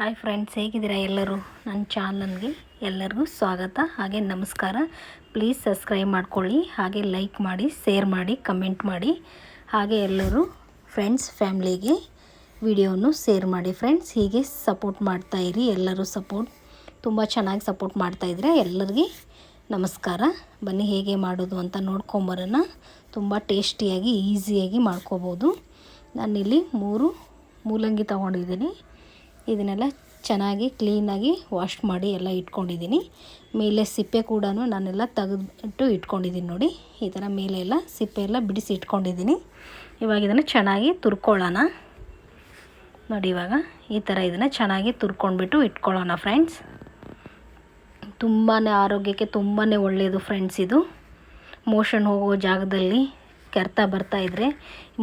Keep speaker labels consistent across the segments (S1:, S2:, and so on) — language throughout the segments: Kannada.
S1: ಹಾಯ್ ಫ್ರೆಂಡ್ಸ್ ಹೇಗಿದ್ದೀರಾ ಎಲ್ಲರೂ? ನನ್ನ ಚಾನಲ್ಗೆ ಎಲ್ಲರಿಗೂ ಸ್ವಾಗತ, ಹಾಗೆ ನಮಸ್ಕಾರ. ಪ್ಲೀಸ್ ಸಬ್ಸ್ಕ್ರೈಬ್ ಮಾಡ್ಕೊಳ್ಳಿ, ಹಾಗೆ ಲೈಕ್ ಮಾಡಿ ಶೇರ್ ಮಾಡಿ ಕಮೆಂಟ್ ಮಾಡಿ. ಹಾಗೆ ಎಲ್ಲರೂ ಫ್ರೆಂಡ್ಸ್ ಫ್ಯಾಮ್ಲಿಗೆ ವಿಡಿಯೋನು ಶೇರ್ ಮಾಡಿ ಫ್ರೆಂಡ್ಸ್ ಹೀಗೆ ಸಪೋರ್ಟ್ ಮಾಡ್ತಾಯಿರಿ ಎಲ್ಲರೂ ಸಪೋರ್ಟ್ ತುಂಬ ಚೆನ್ನಾಗಿ ಸಪೋರ್ಟ್ ಮಾಡ್ತಾಯಿದ್ರೆ ಎಲ್ಲರಿಗೆ ನಮಸ್ಕಾರ. ಬನ್ನಿ ಹೇಗೆ ಮಾಡೋದು ಅಂತ ನೋಡ್ಕೊಂಬರೋಣ. ತುಂಬ ಟೇಸ್ಟಿಯಾಗಿ ಈಸಿಯಾಗಿ ಮಾಡ್ಕೋಬೋದು. ನಾನಿಲ್ಲಿ ಮೂರು ಮೂಲಂಗಿ ತೊಗೊಂಡಿದ್ದೀನಿ. ಇದನ್ನೆಲ್ಲ ಚೆನ್ನಾಗಿ ಕ್ಲೀನಾಗಿ ವಾಶ್ ಮಾಡಿ ಎಲ್ಲ ಇಟ್ಕೊಂಡಿದ್ದೀನಿ. ಮೇಲೆ ಸಿಪ್ಪೆ ಕೂಡ ನಾನೆಲ್ಲ ತೆಗೆದ್ಬಿಟ್ಟು ಇಟ್ಕೊಂಡಿದ್ದೀನಿ ನೋಡಿ. ಈ ಥರ ಮೇಲೆ ಎಲ್ಲ ಸಿಪ್ಪೆ ಎಲ್ಲ ಬಿಡಿಸಿ ಇಟ್ಕೊಂಡಿದ್ದೀನಿ. ಇವಾಗ ಇದನ್ನು ಚೆನ್ನಾಗಿ ತುರ್ಕೊಳ್ಳೋಣ. ನೋಡಿ ಇವಾಗ ಈ ಥರ ಇದನ್ನು ಚೆನ್ನಾಗಿ ತುರ್ಕೊಂಡ್ಬಿಟ್ಟು ಇಟ್ಕೊಳ್ಳೋಣ ಫ್ರೆಂಡ್ಸ್ ತುಂಬಾ ಆರೋಗ್ಯಕ್ಕೆ ತುಂಬಾ ಒಳ್ಳೆಯದು ಫ್ರೆಂಡ್ಸ್ ಇದು. ಮೋಷನ್ ಹೋಗೋ ಜಾಗದಲ್ಲಿ ಕೆರ್ತಾ ಬರ್ತಾ ಇದ್ದರೆ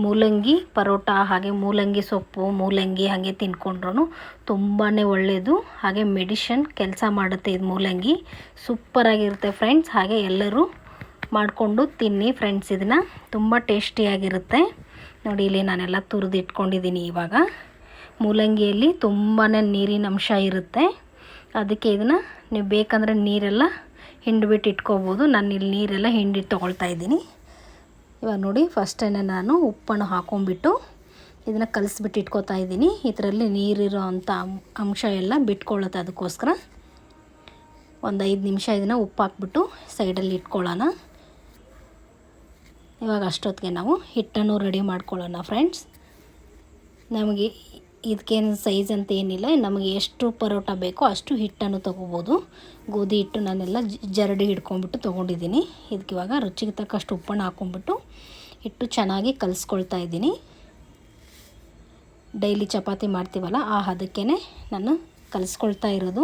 S1: ಮೂಲಂಗಿ, ಪರೋಟ, ಹಾಗೆ ಮೂಲಂಗಿ ಸೊಪ್ಪು, ಮೂಲಂಗಿ ಹಾಗೆ ತಿನ್ಕೊಂಡ್ರೂ ತುಂಬಾ ಒಳ್ಳೆಯದು ಹಾಗೆ ಮೆಡಿಷನ್ ಕೆಲಸ ಮಾಡುತ್ತೆ ಇದು ಮೂಲಂಗಿ. ಸೂಪರಾಗಿರುತ್ತೆ ಫ್ರೆಂಡ್ಸ್. ಹಾಗೆ ಎಲ್ಲರೂ ಮಾಡಿಕೊಂಡು ತಿನ್ನಿ ಫ್ರೆಂಡ್ಸ್ ಇದನ್ನು. ತುಂಬ ಟೇಸ್ಟಿಯಾಗಿರುತ್ತೆ ನೋಡಿ, ಇಲ್ಲಿ ನಾನೆಲ್ಲ ತುರಿದು ಇಟ್ಕೊಂಡಿದ್ದೀನಿ ಇವಾಗ. ಮೂಲಂಗಿಯಲ್ಲಿ ತುಂಬಾ ನೀರಿನ ಅಂಶ ಇರುತ್ತೆ. ಅದಕ್ಕೆ ಇದನ್ನು ನೀವು ಬೇಕಂದರೆ ನೀರೆಲ್ಲ ಹಿಂಡಿಬಿಟ್ಟು ಇಟ್ಕೋಬೋದು. ನಾನು ಇಲ್ಲಿ ನೀರೆಲ್ಲ ಹಿಂಡಿಟ್ಟು ತೊಗೊಳ್ತಾ ಇದ್ದೀನಿ. ಇವಾಗ ನೋಡಿ ಫಸ್ಟೇ ನಾನು ಉಪ್ಪನ್ನು ಹಾಕೊಂಡ್ಬಿಟ್ಟು ಇದನ್ನು ಕಲಿಸ್ಬಿಟ್ಟು ಇಟ್ಕೋತಾ ಇದ್ದೀನಿ. ಇದರಲ್ಲಿ ನೀರಿರೋ ಅಂಥ ಅಂಶ ಎಲ್ಲ ಬಿಟ್ಕೊಳ್ಳುತ್ತೆ ಅದಕ್ಕೋಸ್ಕರ. ಒಂದು ಐದು ನಿಮಿಷ ಇದನ್ನು ಉಪ್ಪು ಹಾಕ್ಬಿಟ್ಟು ಸೈಡಲ್ಲಿ ಇಟ್ಕೊಳ್ಳೋಣ. ಇವಾಗ ಅಷ್ಟೊತ್ತಿಗೆ ನಾವು ಹಿಟ್ಟನ್ನು ರೆಡಿ ಮಾಡ್ಕೊಳ್ಳೋಣ ಫ್ರೆಂಡ್ಸ್ ನಮಗೆ ಇದಕ್ಕೇನು ಸೈಜ್ ಅಂತ ಏನಿಲ್ಲ. ನಮಗೆ ಎಷ್ಟು ಪರೋಟ ಬೇಕೋ ಅಷ್ಟು ಹಿಟ್ಟನ್ನು ತೊಗೋಬೋದು. ಗೋಧಿ ಹಿಟ್ಟು ನಾನೆಲ್ಲ ಜರಡಿ ಹಿಡ್ಕೊಂಡ್ಬಿಟ್ಟು ತೊಗೊಂಡಿದ್ದೀನಿ. ಇದಕ್ಕೆ ಇವಾಗ ರುಚಿಗೆ ತಕ್ಕಷ್ಟು ಉಪ್ಪನ್ನು ಹಾಕ್ಕೊಂಬಿಟ್ಟು ಹಿಟ್ಟು ಚೆನ್ನಾಗಿ ಕಲಿಸ್ಕೊಳ್ತಾ ಇದ್ದೀನಿ. ಡೈಲಿ ಚಪಾತಿ ಮಾಡ್ತೀವಲ್ಲ, ಆ ಹದಕ್ಕೇ ನಾನು ಕಲಿಸ್ಕೊಳ್ತಾ ಇರೋದು.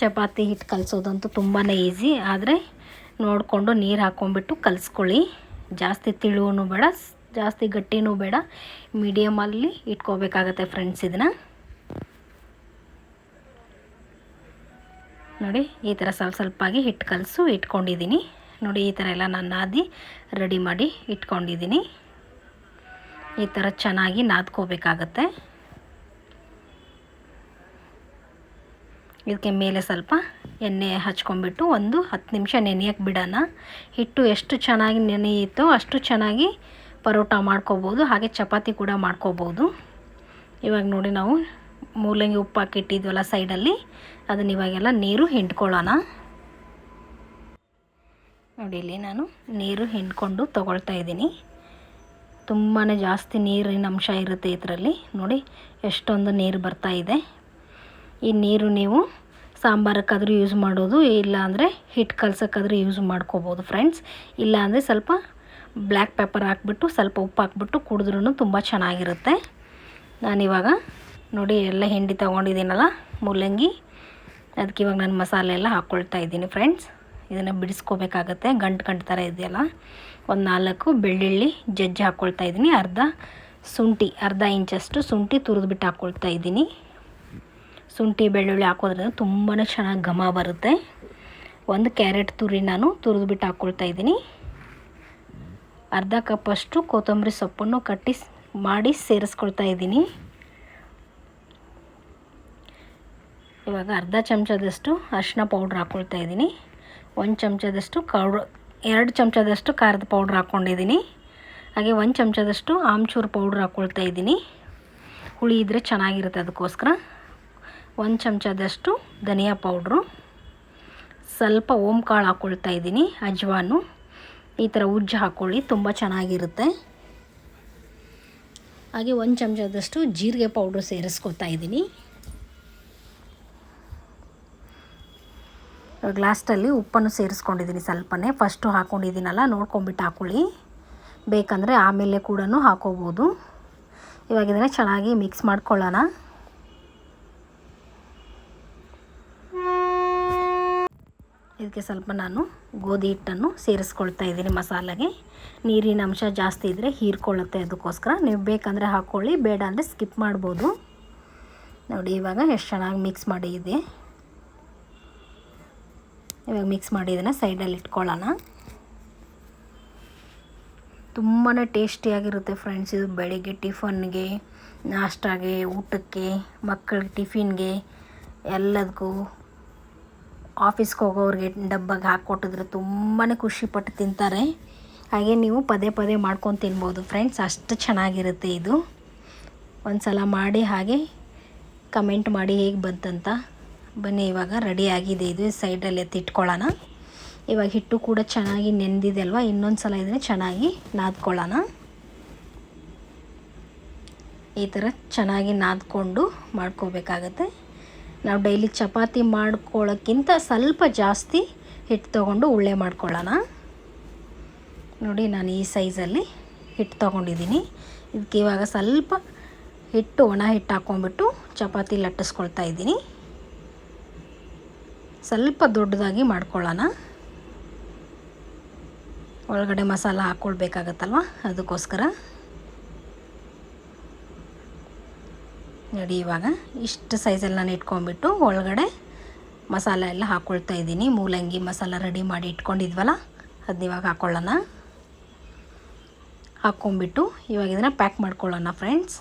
S1: ಚಪಾತಿ ಹಿಟ್ಟು ಕಲಿಸೋದಂತೂ ತುಂಬಾ ಈಸಿ ಆದರೆ ನೋಡಿಕೊಂಡು ನೀರು ಹಾಕ್ಕೊಂಬಿಟ್ಟು ಕಲಿಸ್ಕೊಳ್ಳಿ. ಜಾಸ್ತಿ ತಿಳುವೂ ಬೇಡ ಜಾಸ್ತಿ ಗಟ್ಟಿನೂ ಬೇಡ. ಮೀಡಿಯಮಲ್ಲಿ ಇಟ್ಕೋಬೇಕಾಗತ್ತೆ ಫ್ರೆಂಡ್ಸ್ ಇದನ್ನು. ನೋಡಿ, ಈ ಥರ ಸ್ವಲ್ಪ ಸ್ವಲ್ಪಾಗಿ ಹಿಟ್ಟು ಕಲಸು ಇಟ್ಕೊಂಡಿದ್ದೀನಿ ನೋಡಿ, ಈ ಥರ ಎಲ್ಲ ನಾನು ನಾದಿ ರೆಡಿ ಮಾಡಿ ಇಟ್ಕೊಂಡಿದ್ದೀನಿ ಈ ಥರ ಚೆನ್ನಾಗಿ ನಾದ್ಕೋಬೇಕಾಗತ್ತೆ. ಇದಕ್ಕೆ ಮೇಲೆ ಸ್ವಲ್ಪ ಎಣ್ಣೆ ಹಚ್ಕೊಂಡ್ಬಿಟ್ಟು ಒಂದು ಹತ್ತು ನಿಮಿಷ ನೆನೆಯೋಕ್ಕೆ ಬಿಡೋಣ. ಹಿಟ್ಟು ಎಷ್ಟು ಚೆನ್ನಾಗಿ ನೆನೆಯುತ್ತೋ ಅಷ್ಟು ಚೆನ್ನಾಗಿ ಪರೋಟ ಮಾಡ್ಕೋಬೋದು, ಹಾಗೆ ಚಪಾತಿ ಕೂಡ ಮಾಡ್ಕೋಬೋದು. ಇವಾಗ ನೋಡಿ ನಾವು ಮೂಲಂಗಿ ಉಪ್ಪು ಹಾಕಿಟ್ಟಿದ್ವಲ್ಲ ಸೈಡಲ್ಲಿ, ಅದನ್ನ ಇವಾಗೆಲ್ಲ ನೀರು ಹಿಂಡ್ಕೊಳ್ಳೋಣ. ನೋಡಿ, ಇಲ್ಲಿ ನಾನು ನೀರು ಹಿಂಡ್ಕೊಂಡು ತೊಗೊಳ್ತಾ ಇದ್ದೀನಿ. ತುಂಬಾ ಜಾಸ್ತಿ ನೀರಿನ ಅಂಶ ಇರುತ್ತೆ ಇದರಲ್ಲಿ. ನೋಡಿ, ಎಷ್ಟೊಂದು ನೀರು ಬರ್ತಾ ಇದೆ. ಈ ನೀರು ನೀವು ಸಾಂಬಾರಕ್ಕಾದರೂ ಯೂಸ್ ಮಾಡೋದು ಇಲ್ಲ ಅಂದರೆ ಹಿಟ್ಟು ಕಲ್ಸೋಕ್ಕಾದರೂ ಯೂಸ್ ಮಾಡ್ಕೋಬೋದು ಫ್ರೆಂಡ್ಸ್ ಇಲ್ಲಾಂದರೆ ಸ್ವಲ್ಪ ಬ್ಲ್ಯಾಕ್ ಪೆಪ್ಪರ್ ಹಾಕ್ಬಿಟ್ಟು, ಸ್ವಲ್ಪ ಉಪ್ಪು ಹಾಕ್ಬಿಟ್ಟು ಕುಡಿದ್ರೂ ತುಂಬ ಚೆನ್ನಾಗಿರುತ್ತೆ. ನಾನಿವಾಗ ನೋಡಿ ಎಲ್ಲ ಹಿಂಡಿ ತೊಗೊಂಡಿದ್ದೀನಲ್ಲ, ಮೂಲಂಗಿ. ಅದಕ್ಕೆ ಇವಾಗ ನಾನು ಮಸಾಲೆ ಎಲ್ಲ ಹಾಕ್ಕೊಳ್ತಾ ಇದ್ದೀನಿ ಫ್ರೆಂಡ್ಸ್ ಇದನ್ನು ಬಿಡಿಸ್ಕೋಬೇಕಾಗತ್ತೆ, ಗಂಟು ಗಂಟು ಥರ ಇದೆಯಲ್ಲ. ಒಂದು ನಾಲ್ಕು ಬೆಳ್ಳುಳ್ಳಿ ಜಜ್ಜಿ ಹಾಕ್ಕೊಳ್ತಾ ಇದ್ದೀನಿ. ಅರ್ಧ ಶುಂಠಿ ಅರ್ಧ ಇಂಚಷ್ಟು ಶುಂಠಿ ತುರಿದ್ಬಿಟ್ಟು ಹಾಕ್ಕೊಳ್ತಾ ಇದ್ದೀನಿ. ಶುಂಠಿ ಬೆಳ್ಳುಳ್ಳಿ ಹಾಕೋದ್ರಿಂದ ತುಂಬಾ ಚೆನ್ನಾಗಿ ಘಮ ಬರುತ್ತೆ. ಒಂದು ಕ್ಯಾರೆಟ್ ತುರಿ ನಾನು ತುರಿದ್ಬಿಟ್ಟು ಹಾಕ್ಕೊಳ್ತಾ ಇದ್ದೀನಿ. ಅರ್ಧ ಕಪ್ಪಷ್ಟು ಕೊತ್ತಂಬರಿ ಸೊಪ್ಪನ್ನು ಕಟ್ಟಿ ಮಾಡಿ ಸೇರಿಸ್ಕೊಳ್ತಾ ಇದ್ದೀನಿ. ಇವಾಗ ಅರ್ಧ ಚಮಚದಷ್ಟು ಅರಿಶಿನ ಪೌಡ್ರ್ ಹಾಕ್ಕೊಳ್ತಾ ಇದ್ದೀನಿ. ಒಂದು ಚಮಚದಷ್ಟು ಕೌಡ್ರ್ ಎರಡು ಚಮಚದಷ್ಟು ಖಾರದ ಪೌಡ್ರ್ ಹಾಕ್ಕೊಂಡಿದ್ದೀನಿ ಹಾಗೆ ಒಂದು ಚಮಚದಷ್ಟು ಆಮ್ಚೂರು ಪೌಡ್ರ್ ಹಾಕ್ಕೊಳ್ತಾ ಇದ್ದೀನಿ. ಹುಳಿ ಇದ್ದರೆ ಚೆನ್ನಾಗಿರುತ್ತೆ ಅದಕ್ಕೋಸ್ಕರ. ಒಂದು ಚಮಚದಷ್ಟು ಧನಿಯಾ ಪೌಡ್ರು. ಸ್ವಲ್ಪ ಓಮ್ ಕಾಳು ಹಾಕ್ಕೊಳ್ತಾ ಇದ್ದೀನಿ ಅಜ್ವಾನು. ಈ ಥರ ಉಜ್ಜು ಹಾಕ್ಕೊಳ್ಳಿ ತುಂಬ ಚೆನ್ನಾಗಿರುತ್ತೆ. ಹಾಗೆ ಒಂದು ಚಮಚದಷ್ಟು ಜೀರಿಗೆ ಪೌಡ್ರು ಸೇರಿಸ್ಕೊತಾ ಇದ್ದೀನಿ. ಇವಾಗ ಲಾಸ್ಟಲ್ಲಿ ಉಪ್ಪನ್ನು ಸೇರಿಸ್ಕೊಂಡಿದ್ದೀನಿ ಸ್ವಲ್ಪನೇ. ಫಸ್ಟು ಹಾಕ್ಕೊಂಡಿದ್ದೀನಲ್ಲ ನೋಡ್ಕೊಂಬಿಟ್ಟು ಹಾಕ್ಕೊಳ್ಳಿ ಬೇಕಂದರೆ ಆಮೇಲೆ ಕೂಡ ಹಾಕೋಬೋದು. ಇವಾಗ ಇದನ್ನು ಚೆನ್ನಾಗಿ ಮಿಕ್ಸ್ ಮಾಡ್ಕೊಳ್ಳೋಣ. ಇದಕ್ಕೆ ಸ್ವಲ್ಪ ನಾನು ಗೋಧಿ ಹಿಟ್ಟನ್ನು ಸೇರಿಸ್ಕೊಳ್ತಾ ಇದ್ದೀನಿ ಮಸಾಲೆಗೆ. ನೀರಿನ ಅಂಶ ಜಾಸ್ತಿ ಇದ್ದರೆ ಹೀರ್ಕೊಳ್ಳುತ್ತೆ ಅದಕ್ಕೋಸ್ಕರ. ನೀವು ಬೇಕಂದರೆ ಹಾಕ್ಕೊಳ್ಳಿ ಬೇಡ ಅಂದರೆ ಸ್ಕಿಪ್ ಮಾಡ್ಬೋದು. ನೋಡಿ, ಇವಾಗ ಎಷ್ಟು ಚೆನ್ನಾಗಿ ಮಿಕ್ಸ್ ಮಾಡಿದೆ ಇವಾಗ ಮಿಕ್ಸ್ ಮಾಡಿ ಇದನ್ನು ಸೈಡಲ್ಲಿ ಇಟ್ಕೊಳ್ಳೋಣ. ತುಂಬಾ ಟೇಸ್ಟಿಯಾಗಿರುತ್ತೆ ಫ್ರೆಂಡ್ಸ್ ಇದು ಬೆಳಿಗ್ಗೆ ಟಿಫನ್ಗೆ, ನಾಷ್ಟಾಗೆ, ಊಟಕ್ಕೆ, ಮಕ್ಕಳಿಗೆ ಟಿಫಿನ್ಗೆ, ಎಲ್ಲದಕ್ಕೂ. ಆಫೀಸ್ಗೆ ಹೋಗೋರಿಗೆ ಡಬ್ಬಗೆ ಹಾಕ್ಕೊಟ್ಟಿದ್ರೆ ತುಂಬಾ ಖುಷಿಪಟ್ಟು ತಿಂತಾರೆ. ಹಾಗೆ ನೀವು ಪದೇ ಪದೇ ಮಾಡ್ಕೊಂಡು ತಿನ್ಬೋದು. ಫ್ರೆಂಡ್ಸ್ ಅಷ್ಟು ಚೆನ್ನಾಗಿರುತ್ತೆ ಇದು. ಒಂದು ಸಲ ಮಾಡಿ ಹಾಗೆ ಕಮೆಂಟ್ ಮಾಡಿ ಹೇಗೆ ಬಂತಂತ ಬನ್ನಿ, ಇವಾಗ ರೆಡಿ ಆಗಿದೆ ಇದು. ಸೈಡಲ್ಲಿ ಎತ್ತಿಟ್ಕೊಳ್ಳೋಣ ಇವಾಗ ಹಿಟ್ಟು ಕೂಡ ಚೆನ್ನಾಗಿ ನೆಂದಿದೆ ಅಲ್ವಾ? ಇನ್ನೊಂದು ಸಲ ಇದ್ದರೆ ಚೆನ್ನಾಗಿ ನಾದ್ಕೊಳ್ಳೋಣ. ಈ ಥರ ಚೆನ್ನಾಗಿ ನಾದ್ಕೊಂಡು ಮಾಡ್ಕೋಬೇಕಾಗತ್ತೆ. ನಾವು ಡೈಲಿ ಚಪಾತಿ ಮಾಡ್ಕೊಳ್ಳೋಕ್ಕಿಂತ ಸ್ವಲ್ಪ ಜಾಸ್ತಿ ಹಿಟ್ಟು ತೊಗೊಂಡು ಉಳ್ಳೆ ಮಾಡ್ಕೊಳ್ಳೋಣ. ನೋಡಿ, ನಾನು ಈ ಸೈಜಲ್ಲಿ ಹಿಟ್ಟು ತೊಗೊಂಡಿದ್ದೀನಿ. ಇದಕ್ಕೆ ಇವಾಗ ಸ್ವಲ್ಪ ಹಿಟ್ಟು, ಒಣ ಹಿಟ್ಟು ಹಾಕ್ಕೊಂಬಿಟ್ಟು ಚಪಾತಿ ಲಟ್ಟಿಸ್ಕೊಳ್ತಾ ಇದ್ದೀನಿ. ಸ್ವಲ್ಪ ದೊಡ್ಡದಾಗಿ ಮಾಡ್ಕೊಳ್ಳೋಣ. ಒಳಗಡೆ ಮಸಾಲ ಹಾಕ್ಕೊಳ್ಬೇಕಾಗತ್ತಲ್ವ? ಅದಕ್ಕೋಸ್ಕರ. ನೋಡಿ, ಇವಾಗ ಇಷ್ಟು ಸೈಜಲ್ಲಿ ನಾನು ಇಟ್ಕೊಂಡ್ಬಿಟ್ಟು ಒಳಗಡೆ ಮಸಾಲ ಎಲ್ಲ ಹಾಕ್ಕೊಳ್ತಾ ಇದ್ದೀನಿ. ಮೂಲಂಗಿ ಮಸಾಲ ರೆಡಿ ಮಾಡಿ ಇಟ್ಕೊಂಡಿದ್ವಲ್ಲ ಅದನ್ನ ಇವಾಗ ಹಾಕ್ಕೊಳ್ಳೋಣ ಹಾಕ್ಕೊಂಬಿಟ್ಟು ಇವಾಗ ಇದನ್ನು ಪ್ಯಾಕ್ ಮಾಡ್ಕೊಳ್ಳೋಣ ಫ್ರೆಂಡ್ಸ್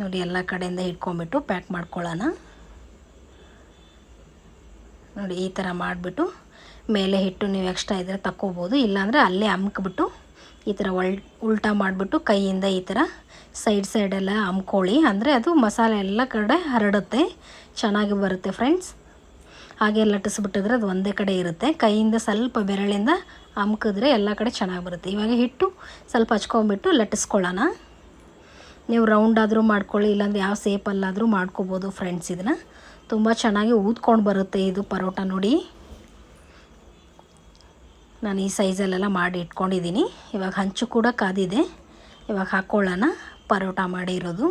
S1: ನೋಡಿ, ಎಲ್ಲ ಕಡೆಯಿಂದ ಇಟ್ಕೊಂಬಿಟ್ಟು ಪ್ಯಾಕ್ ಮಾಡ್ಕೊಳ್ಳೋಣ. ನೋಡಿ, ಈ ಥರ ಮಾಡಿಬಿಟ್ಟು ಮೇಲೆ ಹಿಟ್ಟು ನೀವು ಎಕ್ಸ್ಟ್ರಾ ಇದ್ದರೆ ತಕ್ಕೋಬೋದು, ಇಲ್ಲಾಂದರೆ ಅಲ್ಲೇ ಅಮ್ಕ್ಬಿಟ್ಟು ಈ ಥರ ಒಳ್, ಉಲ್ಟಾ ಮಾಡಿಬಿಟ್ಟು ಕೈಯಿಂದ ಈ ಥರ ಸೈಡ್ ಸೈಡೆಲ್ಲ ಅಮ್ಕೊಳ್ಳಿ ಅಂದರೆ ಅದು ಮಸಾಲೆ ಎಲ್ಲ ಕಡೆ ಹರಡುತ್ತೆ. ಚೆನ್ನಾಗಿ ಬರುತ್ತೆ ಫ್ರೆಂಡ್ಸ್. ಹಾಗೆ ಲಟ್ಟಿಸ್ಬಿಟ್ಟಿದ್ರೆ ಅದು ಒಂದೇ ಕಡೆ ಇರುತ್ತೆ. ಕೈಯಿಂದ ಸ್ವಲ್ಪ ಬೆರಳಿಂದ ಅಮ್ಕಿದ್ರೆ ಎಲ್ಲ ಕಡೆ ಚೆನ್ನಾಗಿ ಬರುತ್ತೆ. ಇವಾಗ ಹಿಟ್ಟು ಸ್ವಲ್ಪ ಹಚ್ಕೊಂಬಿಟ್ಟು ಲಟ್ಟಿಸ್ಕೊಳ್ಳೋಣ. ನೀವು ರೌಂಡ್ ಆದರೂ ಮಾಡ್ಕೊಳ್ಳಿ, ಇಲ್ಲಾಂದ್ರೆ ಯಾವ ಸೇಪಲ್ಲಾದರೂ ಮಾಡ್ಕೋಬೋದು ಫ್ರೆಂಡ್ಸ್ ಇದನ್ನು. ತುಂಬ ಚೆನ್ನಾಗಿ ಊದ್ಕೊಂಡು ಬರುತ್ತೆ ಇದು ಪರೋಟ ನೋಡಿ. ನಾನು ಈ ಸೈಜಲ್ಲೆಲ್ಲ ಮಾಡಿ ಇಟ್ಕೊಂಡಿದ್ದೀನಿ. ಇವಾಗ ಹಂಚು ಕೂಡ ಕಾದಿದೆ. ಇವಾಗ ಹಾಕ್ಕೊಳ್ಳೋಣ ಪರೋಟ ಮಾಡಿರೋದು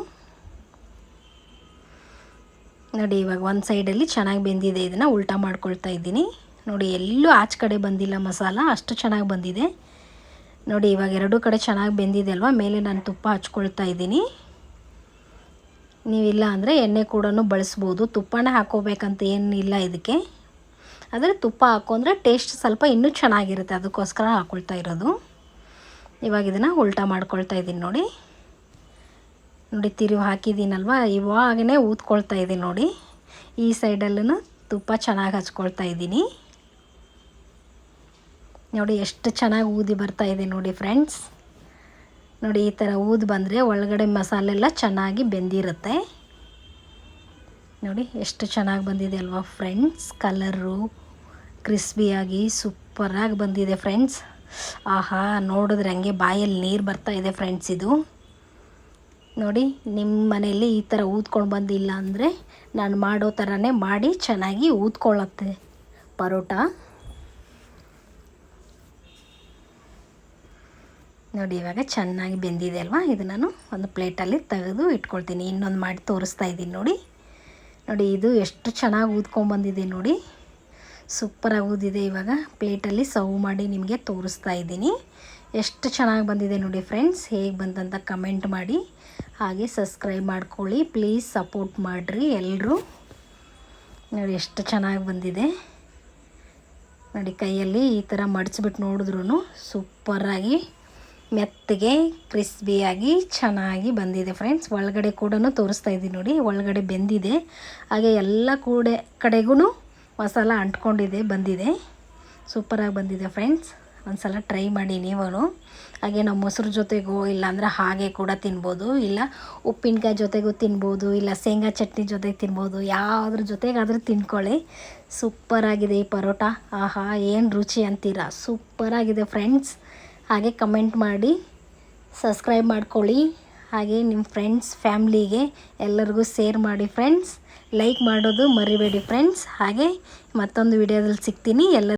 S1: ನೋಡಿ, ಇವಾಗ ಒಂದು ಸೈಡಲ್ಲಿ ಚೆನ್ನಾಗಿ ಬೆಂದಿದೆ. ಇದನ್ನು ಉಲ್ಟಾ ಮಾಡ್ಕೊಳ್ತಾ ಇದ್ದೀನಿ. ನೋಡಿ, ಎಲ್ಲೂ ಆಚೆ ಕಡೆ ಬಂದಿಲ್ಲ ಮಸಾಲ. ಅಷ್ಟು ಚೆನ್ನಾಗಿ ಬಂದಿದೆ. ನೋಡಿ, ಇವಾಗ ಎರಡೂ ಕಡೆ ಚೆನ್ನಾಗಿ ಬೆಂದಿದೆ ಅಲ್ವಾ? ಮೇಲೆ ನಾನು ತುಪ್ಪ ಹಚ್ಕೊಳ್ತಾ ಇದ್ದೀನಿ. ನೀವಿಲ್ಲ ಅಂದರೆ ಎಣ್ಣೆ ಕೂಡ ಬಳಸ್ಬೋದು. ತುಪ್ಪನೇ ಹಾಕೋಬೇಕಂತ ಏನಿಲ್ಲ ಇದಕ್ಕೆ. ಆದರೆ ತುಪ್ಪ ಹಾಕೊಂಡ್ರೆ ಟೇಸ್ಟ್ ಸ್ವಲ್ಪ ಇನ್ನೂ ಚೆನ್ನಾಗಿರುತ್ತೆ. ಅದಕ್ಕೋಸ್ಕರ ಹಾಕ್ಕೊಳ್ತಾ ಇರೋದು. ಇವಾಗ ಇದನ್ನು ಉಲ್ಟಾ ಮಾಡ್ಕೊಳ್ತಾ ಇದ್ದೀನಿ ನೋಡಿ. ನೋಡಿ, ತಿರುವು ಹಾಕಿದ್ದೀನಲ್ವ? ಇವಾಗನೇ ಊದ್ಕೊಳ್ತಾ ಇದ್ದೀನಿ ನೋಡಿ. ಈ ಸೈಡಲ್ಲೂ ತುಪ್ಪ ಚೆನ್ನಾಗಿ ಹಚ್ಕೊಳ್ತಾ ಇದ್ದೀನಿ. ನೋಡಿ, ಎಷ್ಟು ಚೆನ್ನಾಗಿ ಊದಿ ಬರ್ತಾ ಇದೆ ನೋಡಿ ಫ್ರೆಂಡ್ಸ್ ನೋಡಿ, ಈ ಥರ ಊದು ಬಂದರೆ ಒಳಗಡೆ ಮಸಾಲೆ ಎಲ್ಲ ಚೆನ್ನಾಗಿ ಬೆಂದಿರುತ್ತೆ. ನೋಡಿ, ಎಷ್ಟು ಚೆನ್ನಾಗಿ ಬಂದಿದೆ ಅಲ್ವಾ ಫ್ರೆಂಡ್ಸ್ ಕಲರು ಕ್ರಿಸ್ಪಿಯಾಗಿ ಸೂಪರಾಗಿ ಬಂದಿದೆ ಫ್ರೆಂಡ್ಸ್. ಆಹಾ, ನೋಡಿದ್ರೆ ಹಂಗೆ ಬಾಯಲ್ಲಿ ನೀರು ಬರ್ತಾ ಇದೆ ಫ್ರೆಂಡ್ಸ್ ಇದು. ನೋಡಿ ನಿಮ್ಮ ಮನೆಯಲ್ಲಿ ಈ ಥರ ಊದ್ಕೊಂಡು ಬಂದಿಲ್ಲ ಅಂದರೆ ನಾನು ಮಾಡೋ ಥರನೇ ಮಾಡಿ ಚೆನ್ನಾಗಿ ಊದ್ಕೊಳ್ಳತ್ತೆ. ಪರೋಟ. ನೋಡಿ, ಇವಾಗ ಚೆನ್ನಾಗಿ ಬೆಂದಿದೆ ಅಲ್ವಾ? ಇದು ನಾನು ಒಂದು ಪ್ಲೇಟಲ್ಲಿ ತೆಗೆದು ಇಟ್ಕೊಳ್ತೀನಿ. ಇನ್ನೊಂದು ಮಾಡಿ ತೋರಿಸ್ತಾ ಇದ್ದೀನಿ ನೋಡಿ. ನೋಡಿ, ಇದು ಎಷ್ಟು ಚೆನ್ನಾಗಿ ಊದ್ಕೊಂಡು ಬಂದಿದೆ ನೋಡಿ. ಸೂಪರಾಗಿ ಊದಿದೆ ಇವಾಗ ಪ್ಲೇಟಲ್ಲಿ ಸರ್ವ್ ಮಾಡಿ ನಿಮಗೆ ತೋರಿಸ್ತಾ ಇದ್ದೀನಿ. ಎಷ್ಟು ಚೆನ್ನಾಗಿ ಬಂದಿದೆ ನೋಡಿ ಫ್ರೆಂಡ್ಸ್, ಹೇಗೆ ಬಂತಂತ ಕಮೆಂಟ್ ಮಾಡಿ. ಹಾಗೆ ಸಬ್ಸ್ಕ್ರೈಬ್ ಮಾಡ್ಕೊಳ್ಳಿ, ಪ್ಲೀಸ್ ಸಪೋರ್ಟ್ ಮಾಡಿರಿ ಎಲ್ಲರೂ. ನೋಡಿ ಎಷ್ಟು ಚೆನ್ನಾಗಿ ಬಂದಿದೆ. ನೋಡಿ ಕೈಯಲ್ಲಿ ಈ ಥರ ಮಡಚ್ಬಿಟ್ಟು ನೋಡಿದ್ರೂ ಸೂಪರಾಗಿ, ಮೆತ್ತಗೆ, ಕ್ರಿಸ್ಪಿಯಾಗಿ ಚೆನ್ನಾಗಿ ಬಂದಿದೆ ಫ್ರೆಂಡ್ಸ್. ಒಳಗಡೆ ಕೂಡ ತೋರಿಸ್ತಾ ಇದ್ದೀನಿ ನೋಡಿ, ಒಳಗಡೆ ಬೆಂದಿದೆ. ಹಾಗೆ ಎಲ್ಲ ಕೂಡ ಕಡೆಗೂ ಮಸಾಲ ಅಂಟ್ಕೊಂಡಿದೆ, ಬಂದಿದೆ. ಸೂಪರಾಗಿ ಬಂದಿದೆ ಫ್ರೆಂಡ್ಸ್ ಒಂದು ಸಲ ಟ್ರೈ ಮಾಡಿ ನೀವು ಹಾಗೆ ನಾವು ಮೊಸರು ಜೊತೆಗೋ ಇಲ್ಲಾಂದ್ರೆ ಹಾಗೆ ಕೂಡ ತಿನ್ಬೋದು. ಇಲ್ಲ ಉಪ್ಪಿನಕಾಯಿ ಜೊತೆಗೂ ತಿನ್ಬೋದು, ಇಲ್ಲ ಶೇಂಗಾ ಚಟ್ನಿ ಜೊತೆಗೆ ತಿನ್ಬೋದು. ಯಾವುದ್ರ ಜೊತೆಗಾದರೂ ತಿನ್ಕೊಳ್ಳಿ. ಸೂಪರಾಗಿದೆ ಈ ಪರೋಟ. ಆಹಾ, ಏನು ರುಚಿ ಅಂತೀರಾ? ಸೂಪರಾಗಿದೆ ಫ್ರೆಂಡ್ಸ್ ಹಾಗೆ ಕಮೆಂಟ್ ಮಾಡಿ ಸಬ್ಸ್ಕ್ರೈಬ್ ಮಾಡ್ಕೊಳ್ಳಿ. ಹಾಗೆ ನಿಮ್ಮ ಫ್ರೆಂಡ್ಸ್ ಫ್ಯಾಮ್ಲಿಗೆ ಎಲ್ಲರಿಗೂ ಶೇರ್ ಮಾಡಿ ಫ್ರೆಂಡ್ಸ್ ಲೈಕ್ ಮಾಡೋದು ಮರಿಬೇಡಿ ಫ್ರೆಂಡ್ಸ್ ಹಾಗೆ ಮತ್ತೊಂದು ವಿಡಿಯೋದಲ್ಲಿ ಸಿಗ್ತೀನಿ. ಎಲ್ಲ